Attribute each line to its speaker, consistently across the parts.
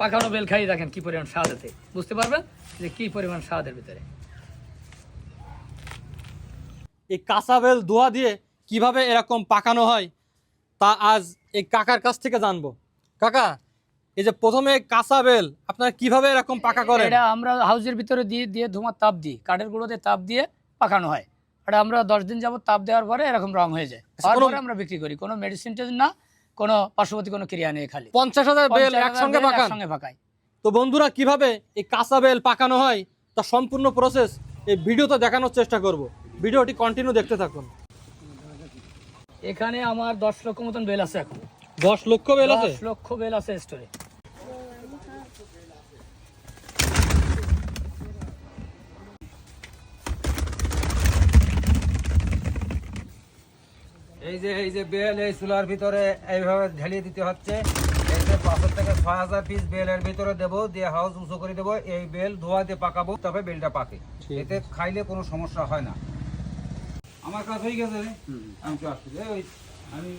Speaker 1: পাকানো বেল খাই দেখেন কি পরিমাণ স্বাদ আছে বুঝতে পারবেন যে কি পরিমাণ স্বাদের ভিতরে।
Speaker 2: এই কাঁচা বেল দোয়া দিয়ে কীভাবে এরকম পাকানো হয় তা আজ এই কাকার কাছ থেকে জানব। কাকা এই যে প্রথমে কাঁচা বেল আপনারা কীভাবে এরকম পাকা করেন?
Speaker 1: এটা আমরা হাউসের ভিতরে দিয়ে দিয়ে ধোঁয়ার তাপ দিই। কাঠের গুঁড়োতে তাপ দিয়ে পাকানো হয়। এটা আমরা দশ দিন যাবত তাপ দেওয়ার পরে এরকম রং হয়ে যায়।
Speaker 2: আচ্ছা,
Speaker 1: আমরা বিক্রি করি। কোনো মেডিসিন না কোনো পার্শ্ববর্তী কোনো ক্রিয়া নেই খালি।
Speaker 2: পঞ্চাশ হাজার বেল একসঙ্গে পাকান?
Speaker 1: একসঙ্গে পাকাই।
Speaker 2: তো বন্ধুরা কীভাবে এই কাঁচা বেল পাকানো হয় তা সম্পূর্ণ প্রসেস এই ভিডিওতে দেখানোর চেষ্টা করব। ভিডিওটি কন্টিনিউ দেখতে থাকুন।
Speaker 1: এখানে আমার দশ লক্ষ মতন বেল আছে এখন।
Speaker 2: দশ লক্ষ বেল আছে?
Speaker 1: দশ লক্ষ বেল আছে স্টোরে
Speaker 3: এই যে এই যে বেল এই চুলার ভিতরে এইভাবে ঢেলিয়ে দিতে হচ্ছে। এই যে পাঁচশো থেকে ছয় হাজার পিস বেলের ভিতরে দেবো দিয়ে হাউস উঁচু করে দেবো এই বেল ধোয়া দিয়ে পাকাবো তবে বেলটা পাকে। এতে খাইলে কোনো সমস্যা হয় না। আমার কাজ হয়ে গেছে আমি তো আসছি ওই আমি।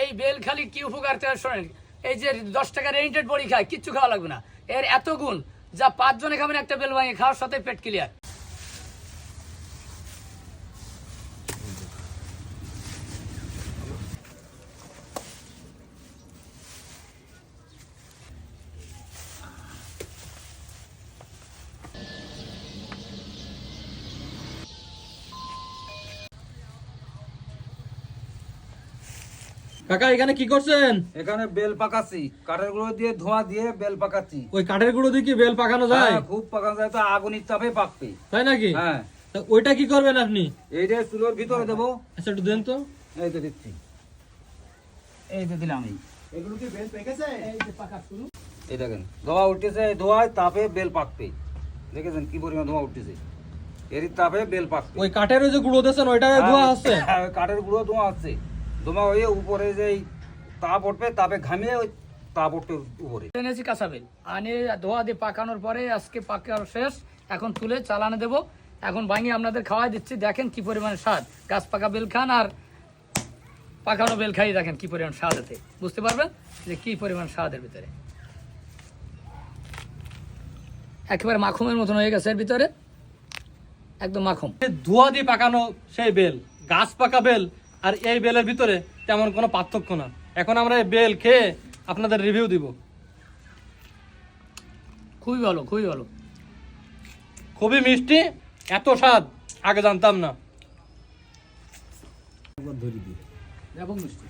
Speaker 1: এই বেল খালি কি উপকার করে শোনেন এই যে দশ টাকা রেন্টেড বড়ি খায় কিচ্ছু খাওয়া লাগবে না। এর এত গুণ যা পাঁচজনে খাবেন একটা বেল ভাঙে খাওয়ার সাথে পেট ক্লিয়ার
Speaker 2: কাকা এখানে কি করছেন?
Speaker 3: এখানে বেল পাকাচ্ছি। কাঠের গুঁড়ো দিয়ে ধোঁয়া দিয়ে বেল পাকাচ্ছি।
Speaker 2: ওই কাঠের গুঁড়ো দিয়ে কি বেল পাকানো যায়?
Speaker 3: হ্যাঁ, খুব পাকানো যায় তো আগুনের তাপে পাকবে।
Speaker 2: তাই নাকি?
Speaker 3: হ্যাঁ।
Speaker 2: ওইটা কি করবেন আপনি?
Speaker 3: এই যে চুলোর ভিতরে দেবো।
Speaker 2: আচ্ছা একটু দেন তো।
Speaker 3: এই তো দিচ্ছি এই তো দিলাম এই। এই দেখেন ধোয়া উঠতেছে ধোয়ায় তাপে বেল পাকবে। দেখেছেন কি পরিমাণ ধোঁয়া উঠতেছে? এর তাপে বেল পাকবে।
Speaker 2: ওই কাঠের ওই যে গুঁড়ো দিয়েছেন ওইটা ধোয়া হচ্ছে
Speaker 3: হ্যাঁ, কাঠের গুঁড়ো ধোঁয়া হচ্ছে ধোঁয়া হয়ে উপরে যে তাপ উঠবে তাপে ঘামিয়ে ওই তাপ উঠবে উপরে।
Speaker 1: এনেছি কাঁচা বেল আনে ধোয়া দিয়ে পাকানোর পরে আজকে পাকার শেষ। এখন তুলে চালানে দেবো। এখন ভাঙি আপনাদের খাওয়াই দিচ্ছি। দেখেন কি পরিমাণ স্বাদ। গাছ পাকা বেল খান আর পাকানো বেল খাই দেখেন কি পরিমাণ স্বাদ আছে বুঝতে পারবেন? যে কি পরিমাণ স্বাদের ভিতরে। একেবারে মাখুমের মতন হয়ে গেছে এর ভিতরে। একদম মাখুম।
Speaker 2: ধোয়া দিয়ে পাকানো সেই বেল গাছ পাকা বেল আর এই বেলের ভিতরে তেমন কোনো পার্থক্য না। এখন আমরা এই বেল খেয়ে আপনাদের রিভিউ দিব।
Speaker 1: খুবই ভালো খুবই ভালো।
Speaker 2: খুবই মিষ্টি এত স্বাদ আগে জানতাম না।
Speaker 1: এবং মিষ্টি।